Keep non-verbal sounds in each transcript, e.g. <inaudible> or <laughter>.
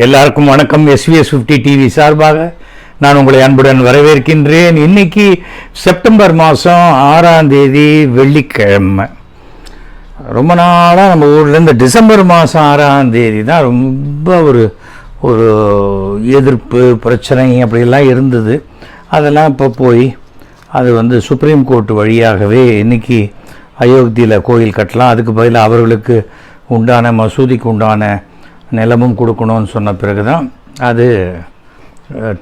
எல்லாருக்கும் வணக்கம். SVS fifty TV சார்பாக நான் உங்களை அன்புடன் வரவேற்கின்றேன். இன்னைக்கு செப்டம்பர் மாதம் ஆறாம் தேதி வெள்ளிக்கிழமை. ரொம்ப நாளாக நம்ம ஊரில் இந்த டிசம்பர் மாதம் ஆறாம் தேதி தான் ரொம்ப ஒரு ஒரு எதிர்ப்பு பிரச்சனை அப்படிலாம் இருந்தது. அதெல்லாம் இப்போ போய் அது வந்து சுப்ரீம் கோர்ட் வழியாகவே இன்னைக்கு அயோத்தியில் கோயில் கட்டலாம். அதுக்கு பதிலாக அவர்களுக்கு உண்டான மசூதிக்கு உண்டான நிலமும் கொடுக்கணும்னு சொன்ன பிறகு தான் அது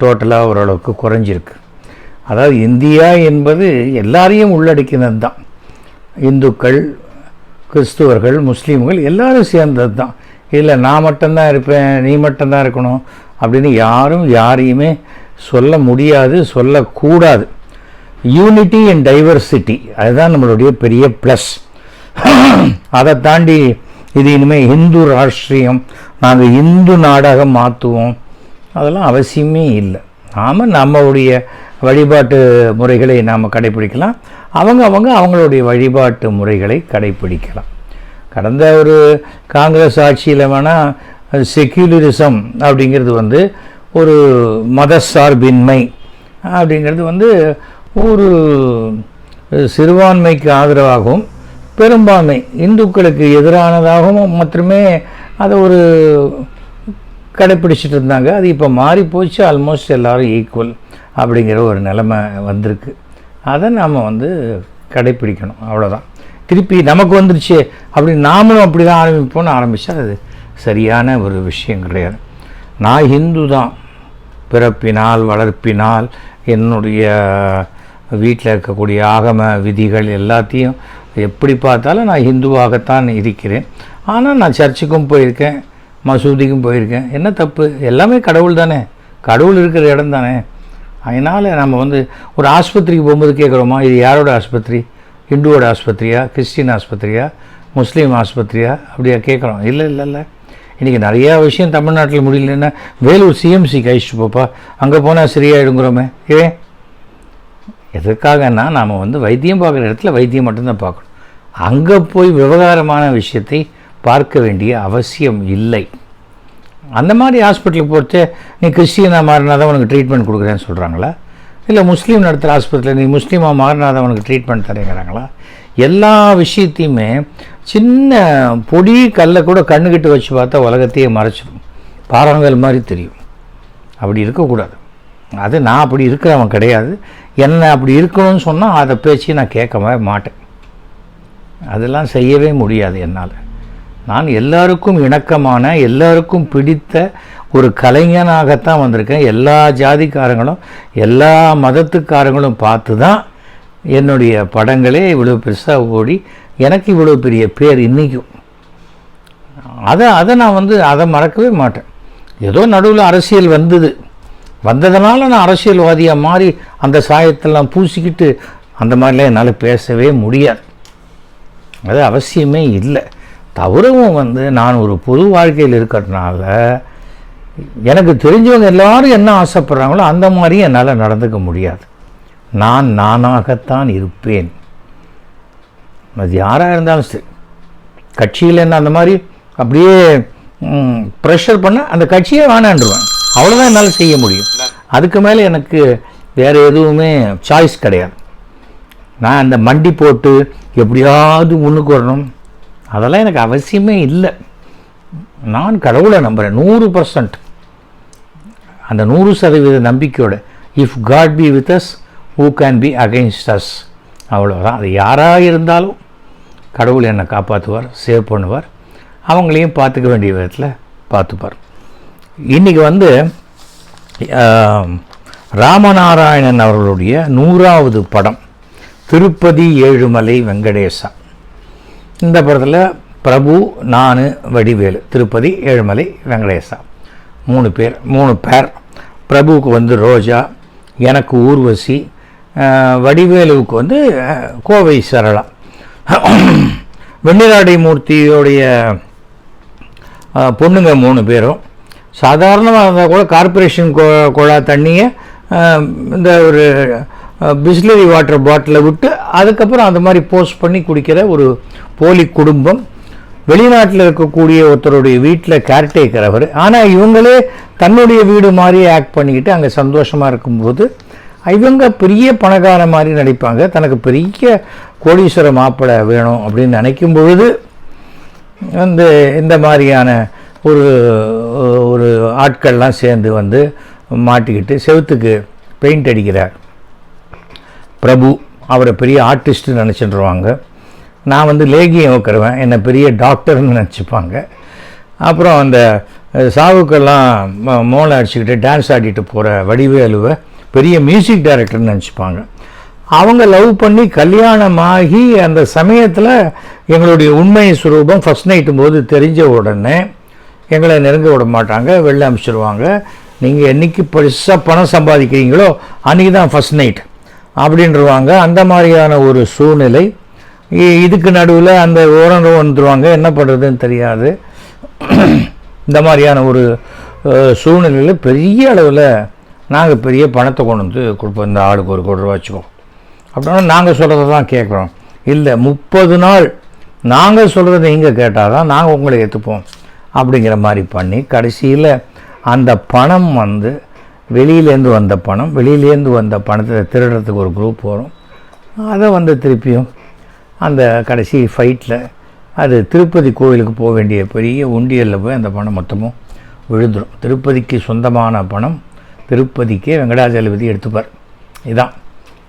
டோட்டலாக ஓரளவுக்கு குறைஞ்சிருக்கு. அதாவது இந்தியா என்பது எல்லாரையும் உள்ளடக்கினது தான் இந்துக்கள் கிறிஸ்துவர்கள் முஸ்லீம்கள் எல்லாரும் சேர்ந்தது தான் இதில் நான் மட்டும்தான் இருப்பேன் நீ மட்டும்தான் இருக்கணும் அப்படின்னு யாரும் யாரையுமே சொல்ல முடியாது சொல்லக்கூடாது. யூனிட்டி அண்ட் டைவர்சிட்டி அதுதான் நம்மளுடைய பெரிய ப்ளஸ் அதை தாண்டி இது இனிமேல் இந்து ராஷ்ட்ரியம் நாங்கள் இந்து நாடாக மாற்றுவோம் அதெல்லாம் அவசியமே இல்லை. நாம் நம்மளுடைய வழிபாட்டு முறைகளை நாம் கடைப்பிடிக்கலாம் அவங்க அவங்க அவங்களுடைய வழிபாட்டு முறைகளை கடைப்பிடிக்கலாம் கடந்த ஒரு காங்கிரஸ் ஆட்சியில் வேணால் செக்யூலரிசம் அப்படிங்கிறது வந்து ஒரு மதசார்பின்மை அப்படிங்கிறது வந்து ஒரு சிறுபான்மைக்கு ஆதரவாகவும் பெரும்பான்மை இந்துக்களுக்கு எதிரானதாகவும் மட்டுமே அதை ஒரு கடைப்பிடிச்சிட்டு இருந்தாங்க. அது இப்போ மாறி போச்சு. ஆல்மோஸ்ட் எல்லாரும் ஈக்குவல் அப்படிங்கிற ஒரு நிலைமை வந்திருக்கு. அதை நாம் வந்து கடைப்பிடிக்கணும். அவ்வளோதான் திருப்பி நமக்கு வந்துருச்சு அப்படி நாமளும் அப்படி தான் ஆரம்பிப்போம்னு ஆரம்பித்தா அது சரியான ஒரு விஷயம் கிடையாது. நான் ஹிந்து தான். பிறப்பினால் வளர்ப்பினால் என்னுடைய வீட்டில் இருக்கக்கூடிய ஆகம விதிகள் எல்லாத்தையும் எப்படி பார்த்தாலும் நான் ஹிந்துவாகத்தான் இருக்கிறேன். ஆனால் நான் சர்ச்சுக்கும் போயிருக்கேன் மசூதிக்கும் போயிருக்கேன். என்ன தப்பு? எல்லாமே கடவுள் தானே. கடவுள் இருக்கிற இடம் தானே. அதனால் நம்ம வந்து ஒரு ஆஸ்பத்திரிக்கு போகும்போது கேட்குறோமா இது யாரோட ஆஸ்பத்திரி? ஹிந்துவோட ஆஸ்பத்திரியா? கிறிஸ்டின் ஆஸ்பத்திரியா? முஸ்லீம் ஆஸ்பத்திரியா? அப்படியா கேட்குறோம். இல்லை இல்லை இல்லை. இன்றைக்கி நிறையா விஷயம் தமிழ்நாட்டில் முடியலன்னா வேலூர் சிஎம்சி கழிச்சிட்டு போப்பா. அங்கே போனால் சரியாயிடுங்கிறோமே. ஏன்? எதற்காகன்னா நாம் வந்து வைத்தியம் பார்க்குற இடத்துல வைத்தியம் மட்டும்தான் பார்க்கணும். அங்கே போய் விவகாரமான விஷயத்தை பார்க்க வேண்டிய அவசியம் இல்லை. அந்த மாதிரி ஹாஸ்பிட்டலுக்கு போட்டு நீ கிறிஸ்டியனாக மாறினா தான் உனக்கு ட்ரீட்மெண்ட் கொடுக்குறேன்னு சொல்கிறாங்களா இல்லை முஸ்லீம் நடத்துகிற ஹாஸ்பிட்டலில் நீ முஸ்லீமாக மாறினா தான் உனக்கு ட்ரீட்மெண்ட் தரேங்கிறாங்களா? எல்லா விஷயத்தையுமே சின்ன பொடி கல்லை கூட கண்ணுக்கிட்டு வச்சு பார்த்தா உலகத்தையே மறைச்சிடும் பாறாங்கல் மாதிரி தெரியும். அப்படி இருக்கக்கூடாது. அது நான் அப்படி இருக்கிறவன் கிடையாது. என்னை அப்படி இருக்கணும்னு சொன்னால் அதை பேச்சு நான் கேட்கவே மாட்டேன். அதெல்லாம் செய்யவே முடியாது என்னால். நான் எல்லாருக்கும் இணக்கமான எல்லாருக்கும் பிடித்த ஒரு கலைஞனாகத்தான் வந்திருக்கேன். எல்லா ஜாதிக்காரங்களும் எல்லா மதத்துக்காரங்களும் பார்த்து தான் என்னுடைய படங்களே இவ்வளோ பெருசாக ஓடி எனக்கு இவ்வளோ பெரிய பேர் இன்றைக்கும் அதை அதை நான் வந்து அதை மறக்கவே மாட்டேன். ஏதோ நடுவில் அரசியல் வந்தது. வந்ததுனால நான் அரசியல்வாதியாக மாறி அந்த சாயத்தெல்லாம் பூசிக்கிட்டு அந்த மாதிரிலாம் என்னால் பேசவே முடியாது. அது அவசியமே இல்லை. தவறவும் வந்து நான் ஒரு பொது வாழ்க்கையில் இருக்கிறதுனால எனக்கு தெரிஞ்சவங்க எல்லாரும் என்ன ஆசைப்படுறாங்களோ அந்த மாதிரி என்னால் நடந்துக்க முடியாது. நான் நானாகத்தான் இருப்பேன். அது யாராக இருந்தாலும் சரி. கட்சியில் என்ன அந்த மாதிரி அப்படியே ப்ரெஷர் பண்ண அந்த கட்சியே வேணான்றுவேன். அவ்வளோதான் என்னால் செய்ய முடியும். அதுக்கு மேலே எனக்கு வேறு எதுவுமே சாய்ஸ் கிடையாது. நான் அந்த மண்டி போட்டு எப்படியாவது முன்னுக்கு வரணும். அதெல்லாம் எனக்கு அவசியமே இல்லை. நான் கடவுளை நம்புகிறேன் நூறு பர்சன்ட் அந்த நூறு சதவீத நம்பிக்கையோட if God be with us who can be against us அவ்வளோதான் அது யாராக இருந்தாலும் கடவுள் என்னை காப்பாற்றுவார் சேவ் பண்ணுவார். அவங்களையும் பார்த்துக்க வேண்டிய விதத்தில் பார்த்துப்பார். இன்றைக்கி வந்து ராமநாராயணன் அவர்களுடைய நூறாவது படம் திருப்பதி ஏழுமலை வெங்கடேசா. இந்த படத்தில் பிரபு நான் வடிவேலு திருப்பதி ஏழுமலை வெங்கடேசா. மூணு பேர் மூணு பேர் பிரபுவுக்கு வந்து ரோஜா எனக்கு ஊர்வசி வடிவேலுவுக்கு வந்து கோவை சரளா. வெண்ணிலாடை மூர்த்தியோடைய பொண்ணுங்க மூணு பேரும். சாதாரணமாக இருந்தால் கூட கார்பரேஷன் கொழா தண்ணியை இந்த ஒரு பிஸ்லரி வாட்டர் பாட்டிலை விட்டு அதுக்கப்புறம் அந்த மாதிரி போஸ்ட் பண்ணி குடிக்கிற ஒரு போலி குடும்பம். வெளிநாட்டில் இருக்கக்கூடிய ஒருத்தருடைய வீட்டில் கேர்டேக்கர் அவர். ஆனால் இவங்களே தன்னுடைய வீடு மாதிரி ஆக்ட் பண்ணிக்கிட்டு அங்கே சந்தோஷமாக இருக்கும்போது இவங்க பெரிய பணக்கார மாதிரி நடிப்பாங்க. தனக்கு பெரிய கோடீஸ்வர மாப்பிள்ளை வேணும் அப்படின்னு நினைக்கும் பொழுது வந்து இந்த மாதிரியான ஒரு ஒரு ஆட்கள்லாம் சேர்ந்து வந்து மாட்டிக்கிட்டு செவுத்துக்கு பெயிண்ட் அடிக்கிறார். பிரபு அவரை பெரிய ஆர்டிஸ்ட்டு நினச்சிட்டுருவாங்க. நான் வந்து லேகியம் வைக்கிறவன் என்னை பெரிய டாக்டர்னு நினச்சிப்பாங்க. அப்புறம் அந்த சாவுக்கெல்லாம் ம- மோளை அடிச்சுக்கிட்டு டான்ஸ் ஆடிட்டு போகிற வடிவேலுவை பெரிய மியூசிக் டைரக்டர்னு நினச்சிப்பாங்க. அவங்க லவ் பண்ணி கல்யாணமாகி அந்த சமயத்தில் எங்களுடைய உண்மை சுரூபம் ஃபஸ்ட் நைட்டும் போது தெரிஞ்ச உடனே எங்களை நெருங்க விட மாட்டாங்க வெளில அனுப்பிச்சிடுவாங்க நீங்கள் என்னைக்கு பெருசாக பணம் சம்பாதிக்கிறீங்களோ அன்றைக்கி தான் ஃபஸ்ட் நைட் அப்படின்றவாங்க அந்த மாதிரியான ஒரு சூழ்நிலை. இதுக்கு நடுவில் அந்த ஓரங்கள் வந்துடுவாங்க என்ன பண்ணுறதுன்னு தெரியாது. இந்த மாதிரியான ஒரு சூழ்நிலையில் பெரிய அளவில் நாங்கள் பெரிய பணத்தை கொண்டு வந்து கொடுப்போம். இந்த ஆளுக்கு ஒரு கோடி ரூபா வச்சுக்கோ. அப்படின்னா நாங்கள் சொல்கிறத தான் கேட்குறோம். இல்லை முப்பது நாள் நாங்கள் சொல்கிறத நீங்கள் கேட்டால் தான் நாங்கள் உங்களை ஏற்றுப்போம் அப்படிங்கிற மாதிரி பண்ணி கடைசியில் அந்த பணம் வந்து வெளியிலேருந்து வந்த பணம் வெளியிலேருந்து வந்த பணத்தை திருடுறதுக்கு ஒரு குரூப் வரும். அதை வந்து திருப்பியும் அந்த கடைசி ஃபைட்டில் அது திருப்பதி கோவிலுக்கு போக வேண்டிய பெரிய உண்டியலில் போய் அந்த பணம் மொத்தமும் விழுந்துடும் திருப்பதிக்கு சொந்தமான பணம் திருப்பதிக்கே வெங்கடாஜலபதி எடுத்துப்பார். இதான்.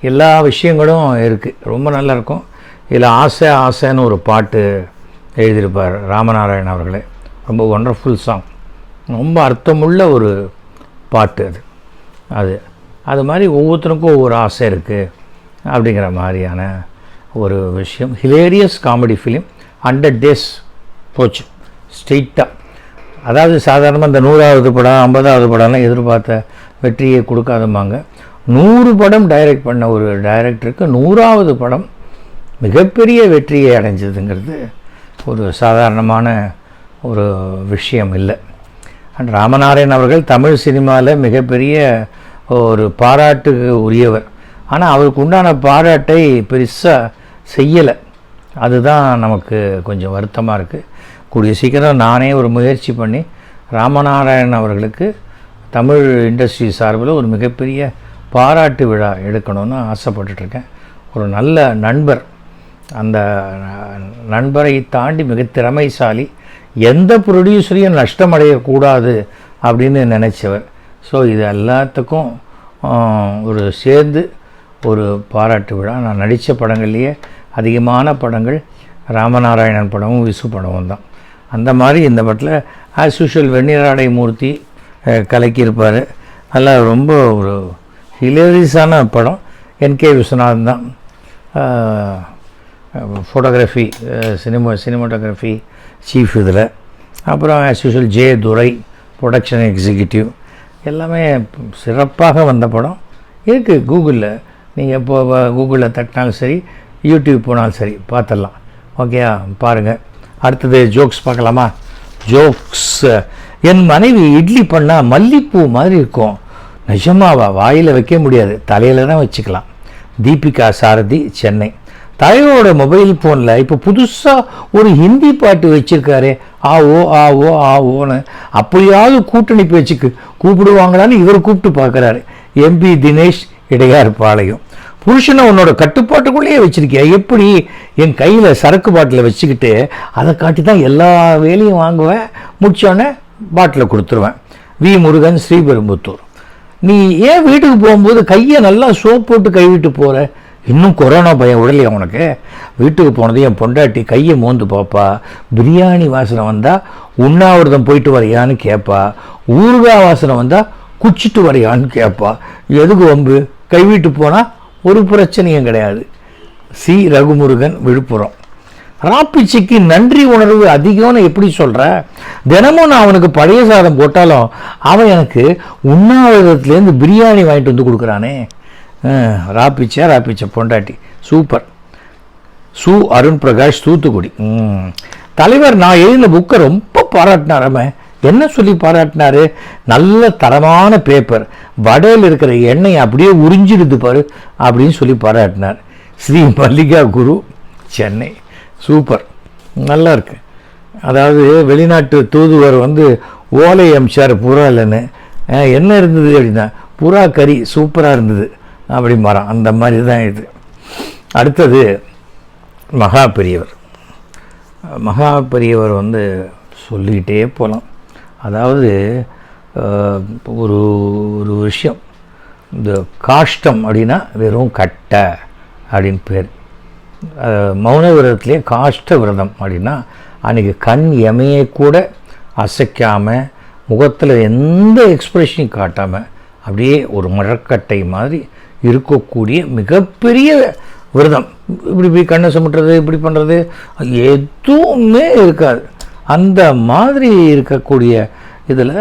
எல்லா விஷயங்களும் இருக்குது ரொம்ப நல்லா இருக்கும். இதில் ஆசை ஆசைன்னு ஒரு பாட்டு எழுதியிருப்பார் ராமநாராயண் அவர்களே. ரொம்ப ஒண்டர்ஃபுல் சாங் ரொம்ப அர்த்தமுள்ள ஒரு பாட்டு அது. அது. அது மாதிரி ஒவ்வொருத்தருக்கும் ஒவ்வொரு ஆசை இருக்குது அப்படிங்கிற மாதிரியான ஒரு விஷயம். Hilarious comedy film hundred days போச்சு. ஸ்ட்ரெயிட்டாக அதாவது சாதாரணமாக இந்த நூறாவது படம் ஐம்பதாவது படம்லாம் எதிர்பார்த்த வெற்றியை கொடுக்காதம்பாங்க. நூறு படம் டைரக்ட் பண்ண ஒரு டைரக்டருக்கு நூறாவது படம் மிகப்பெரிய வெற்றியை அடைஞ்சதுங்கிறது ஒரு சாதாரணமான ஒரு விஷயம் இல்லை. அண்ட் ராமநாராயண் அவர்கள் தமிழ் சினிமாவில் மிகப்பெரிய ஒரு பாராட்டுக்கு உரியவர். ஆனால் அவருக்கு உண்டான பாராட்டை பெருசாக செய்யலை. அதுதான் நமக்கு கொஞ்சம் வருத்தமாக இருக்குது கூடிய சீக்கிரம் நானே ஒரு முயற்சி பண்ணி ராமநாராயணன் அவர்களுக்கு தமிழ் இண்டஸ்ட்ரி சார்பில் ஒரு மிகப்பெரிய பாராட்டு விழா எடுக்கணும்னு ஆசைப்பட்டுட்ருக்கேன். ஒரு நல்ல நண்பர். அந்த நண்பரை தாண்டி மிக திறமைசாலி எந்த ப்ரொடியூசரையும் நஷ்டமடையக்கூடாது அப்படின்னு நினச்சவர். ஸோ இது எல்லாத்துக்கும் ஒரு சேர்ந்து ஒரு பாராட்டு விழா. நான் நடித்த படங்கள்லேயே அதிகமான படங்கள் ராமநாராயணன் படமும் விசு படமும் தான். அந்த மாதிரி இந்த படத்தில் ஆஸ் யூஷுவல் வெண்ணிராடை மூர்த்தி கலக்கியிருப்பார். நல்லா ரொம்ப ஒரு ஹிலரிஸான படம். என் கே விஸ்வநாதன் தான். ஃபோட்டோகிராஃபி சினிமா சினிமாட்டோகிராஃபி சீஃப் இதில். அப்புறம் as usual J Durai production executive எல்லாமே சிறப்பாக வந்த படம். இருக்குது கூகுளில் நீங்கள் இப்போ கூகுளில் தட்டினாலும் சரி யூடியூப் போனாலும் சரி பார்த்துடலாம். ஓகேயா? பாருங்கள் அடுத்தது ஜோக்ஸ் பார்க்கலாமா? ஜோக்ஸ் என் மனைவி இட்லி பண்ணால் மல்லிப்பூ மாதிரி இருக்கும். நிஜமாவா? வாயில் வைக்க முடியாது. தலையில் தான் வச்சுக்கலாம். தீபிகா சாரதி சென்னை. தலைவரோட மொபைல் ஃபோனில் இப்போ புதுசாக ஒரு ஹிந்தி பாட்டு வச்சுருக்காரு ஆவோ ஆவோ ஆவோன்னு. அப்படியாவது கூட்டணி பேச்சுக்கு கூப்பிடுவாங்களான்னு இவர் கூப்பிட்டு பார்க்குறாரு. MP Dinesh Idayarpalayam. புருஷனை உன்னோட கட்டுப்பாட்டுக்குள்ளேயே வச்சுருக்கியா? எப்படி என் கையில் சரக்கு பாட்டில் வச்சுக்கிட்டு அதை காட்டி தான் எல்லா வேலையும் வாங்குவேன் முடிச்சோடனே பாட்டில் கொடுத்துருவேன். வி முருகன் ஸ்ரீபெரும்புத்தூர். நீ ஏன் வீட்டுக்கு போகும்போது கையை நல்லா சோப் போட்டு கைவிட்டு போகிற இன்னும் கொரோனா பயம் உடலையா அவனுக்கு வீட்டுக்கு போனது என் பொண்டாட்டி கையை மோந்து பார்ப்பா பிரியாணி வாசனை வந்தால் உண்ணாவிரதம் போயிட்டு வரையான்னு கேட்பா ஊர்கா வாசனை வந்தால் குச்சிட்டு வரையான்னு கேட்பா எதுக்கு வம்பு? கைவிட்டு போனால் ஒரு பிரச்சனையும் கிடையாது. சி. ரகுமுருகன் விழுப்புரம். ராப்பிச்சைக்கு நன்றி உணர்வு அதிகம்னு எப்படி சொல்கிற தினமும் நான் அவனுக்கு பழைய சாதம் போட்டாலும் அவன் எனக்கு உண்ணாவிரதத்துலேருந்து பிரியாணி வாங்கிட்டு வந்து கொடுக்குறானே. ராப்பிச்சா ராப்பிச்ச பொண்டாட்டி. சூப்பர். சு அருண் பிரகாஷ் தூத்துக்குடி. ம். தலைவர் நான் எழுதின புக்கை ரொம்ப பாராட்டினாரமே என்ன சொல்லி பாராட்டினாரு? நல்ல தரமான பேப்பர் வடையில் இருக்கிற எண்ணெய் அப்படியே உறிஞ்சிடுது பாரு அப்படின்னு சொல்லி பாராட்டினார். ஸ்ரீ மல்லிகா குரு சென்னை. சூப்பர். நல்லா இருக்கு. அதாவது வெளிநாட்டு தூதுவர் வந்து ஓலை அமிச்சார் புறா இல்லைன்னு என்ன இருந்தது அப்படின்னா புறா கறி சூப்பராக இருந்தது. அப்படி மரம் அந்த மாதிரி தான் இது. அடுத்தது மகா பெரியவர். மகா பெரியவர் வந்து சொல்லிக்கிட்டே போகலாம் அதாவது ஒரு ஒரு விஷயம். இந்த காஷ்டம் அப்படின்னா வெறும் கட்டை அப்படின்னு பேர். மௌன விரதத்திலே காஷ்ட விரதம் அப்படின்னா அன்றைக்கி கண் எமையை கூட அசைக்காமல் முகத்தில் எந்த எக்ஸ்பிரஷனையும் காட்டாமல் அப்படியே ஒரு மரக்கட்டை மாதிரி இருக்கக்கூடிய மிகப்பெரிய விரதம். இப்படி இப்படி கண்ணை சுமட்டுறது இப்படி பண்ணுறது எதுவுமே இருக்காது. அந்த மாதிரி இருக்கக்கூடிய இதில்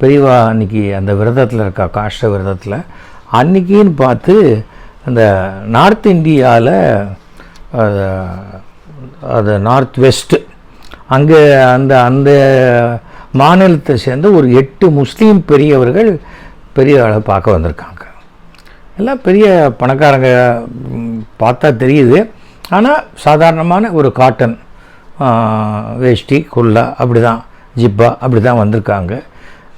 பெரியவா அன்னைக்கு அந்த விரதத்தில் இருக்கா காஷ்ட விரதத்தில் அன்னைக்குன்னு பார்த்து அந்த நார்த் இந்தியாவில் அது நார்த் வெஸ்ட்டு அங்கே அந்த அந்த மாநிலத்தை சேர்ந்த ஒரு எட்டு முஸ்லீம் பெரியவர்கள் பெரியவர்களை பார்க்க வந்திருக்காங்க. எல்லாம் பெரிய பணக்காரங்க பார்த்தா தெரியுது. ஆனால் சாதாரணமான ஒரு காட்டன் வேஷ்டி குல்லா அப்படி தான் ஜிப்பா அப்படி தான் வந்திருக்காங்க.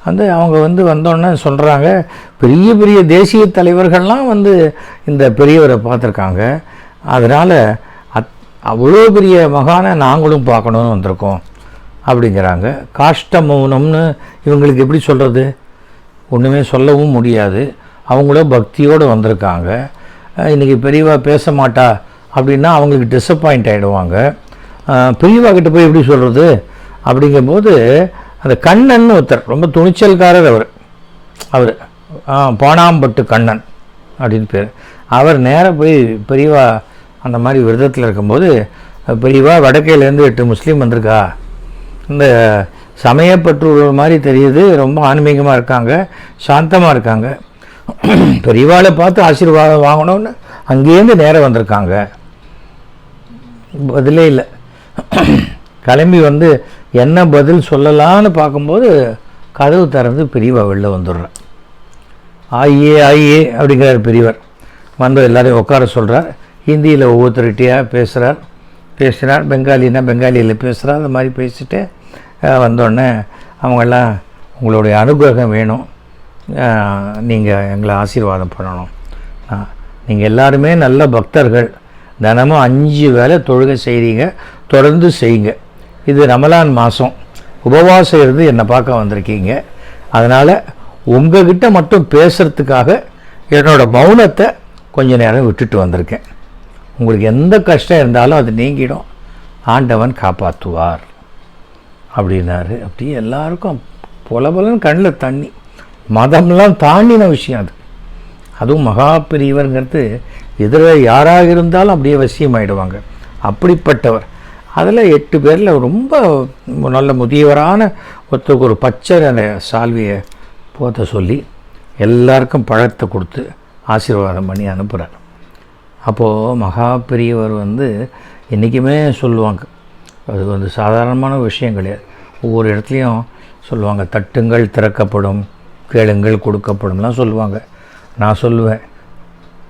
அந்த அவங்க வந்து வந்தோடனே சொல்கிறாங்க பெரிய பெரிய தேசிய தலைவர்கள்லாம் வந்து இந்த பெரியவரை பார்த்துருக்காங்க. அதனால் அத் அவ்வளோ பெரிய மகானை நாங்களும் பார்க்கணுன்னு வந்திருக்கோம் அப்படிங்கிறாங்க. காஷ்ட மௌனம்னு இவங்களுக்கு எப்படி சொல்கிறது ஒன்றுமே சொல்லவும் முடியாது. அவங்களும் பக்தியோடு வந்திருக்காங்க. இன்றைக்கி பெரியவா பேச மாட்டா அப்படின்னா அவங்களுக்கு டிசப்பாயிண்ட் ஆகிடுவாங்க பெரியவா கிட்ட போய் எப்படி சொல்கிறது அப்படிங்கும்போது அந்த கண்ணன் ஒருத்தர் ரொம்ப துணிச்சல்காரர் அவர். அவர். பானாம்பட்டு கண்ணன் அப்படின்னு பேர். அவர் நேராக போய் பெரியவா அந்த மாதிரி விரதத்தில் இருக்கும்போது பெரியவா வடக்கையிலேருந்து எட்டு முஸ்லீம் வந்திருக்கா? இந்த சமயப்பற்று மாதிரி தெரியுது. ரொம்ப ஆன்மீகமாக இருக்காங்க. சாந்தமாக இருக்காங்க. <coughs> பெரியவாளை பார்த்து ஆசீர்வாதம் வாங்கணும்னு அங்கேருந்து நேரம் வந்திருக்காங்க. பதிலே இல்லை. <coughs> கிளம்பி வந்து என்ன பதில் சொல்லலான்னு பார்க்கும்போது கதவு திறந்து பெரியவா வெளில வந்துடுறேன். ஆயே ஆயே அப்படிங்கிறார் பெரியவர் வந்து எல்லாரையும் உட்கார சொல்கிறார் ஹிந்தியில் ஒவ்வொருத்தருகிட்டையாக பேசுகிறார் பேசினார். பெங்காலினா பெங்காலியில் பேசுகிறார் அந்த மாதிரி பேசிட்டு வந்தோடனே அவங்கெல்லாம் உங்களுடைய அனுகிரகம் வேணும். நீங்கள் எங்களை ஆசீர்வாதம் பண்ணணும். நீங்கள் எல்லாருமே நல்ல பக்தர்கள். தினமும் அஞ்சு வேளை தொழுகை செய்கிறீங்க தொடர்ந்து செய்யுங்க. இது ரமலான் மாதம் உபவாசம் இருந்து என்னை பார்க்க வந்திருக்கீங்க. அதனால் உங்ககிட்ட மட்டும் பேசுகிறதுக்காக என்னோடய மௌனத்தை கொஞ்ச நேரம் விட்டுட்டு வந்திருக்கேன். உங்களுக்கு எந்த கஷ்டம் இருந்தாலும் அது நீங்கிடும். ஆண்டவன் காப்பாற்றுவார் அப்படின்னாரு. அப்படியே எல்லாருக்கும் பொல பொலன்னு கண்ணில் தண்ணி. மதம்லாம் தாண்டின விஷயம் அது. அதுவும் மகா பெரியவருங்கிறது எதிர யாராக இருந்தாலும் அப்படியே வசியமாயிடுவாங்க. அப்படிப்பட்டவர். அதில் எட்டு பேரில் ரொம்ப நல்ல முதியவரான ஒருத்தருக்கு ஒரு பச்சை அந்த சால்வியை போத்த சொல்லி எல்லாருக்கும் பழத்தை கொடுத்து ஆசீர்வாதம் பண்ணி அனுப்புகிறார் அப்போது மகா பெரியவர் வந்து என்றைக்குமே சொல்லுவாங்க. அது வந்து சாதாரணமான விஷயம் கிடையாது. ஒவ்வொரு இடத்துலையும் சொல்லுவாங்க தட்டுங்கள் திறக்கப்படும். கேளுங்கள் கொடுக்கப்படும்லாம் சொல்லுவாங்க. நான் சொல்லுவேன்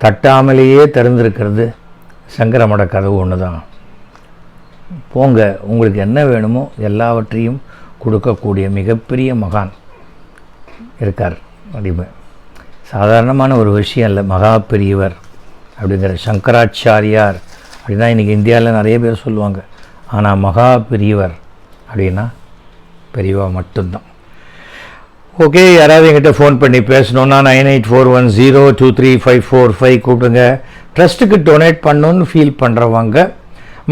தட்டாமலேயே திறந்திருக்கிறது சங்கரமட கதவு ஒன்று தான் போங்க உங்களுக்கு என்ன வேணுமோ எல்லாவற்றையும் கொடுக்கக்கூடிய மிகப்பெரிய மகான் இருக்கார் அப்படிமே சாதாரணமான ஒரு விஷயம் இல்லை மகா பெரியவர் அப்படிங்கிற சங்கராச்சாரியார் அப்படின்னா இன்றைக்கி இந்தியாவில் நிறைய பேர் சொல்லுவாங்க. ஆனால் மகா பெரியவர் அப்படின்னா பெரியவா மட்டும்தான். ஓகே யாராவது எங்கிட்ட ஃபோன் பண்ணி பேசணுன்னா nine eight four one zero two three five four five கூப்பிடுங்க. ட்ரஸ்ட்டுக்கு டொனேட் பண்ணணுன்னு ஃபீல் பண்ணுறவங்க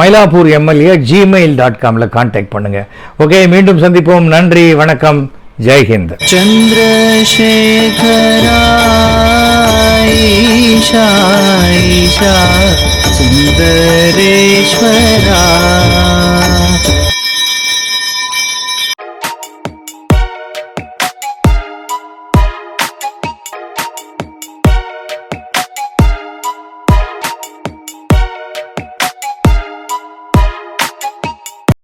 மயிலாப்பூர் எம்எல்ஏ ஜிமெயில் டாட் காமில் காண்டாக்ட் பண்ணுங்கள் ஓகே மீண்டும் சந்திப்போம். நன்றி வணக்கம். ஜெய்ஹிந்த் சந்திரசேகராயிஷா சுந்தரேஸ்வரா.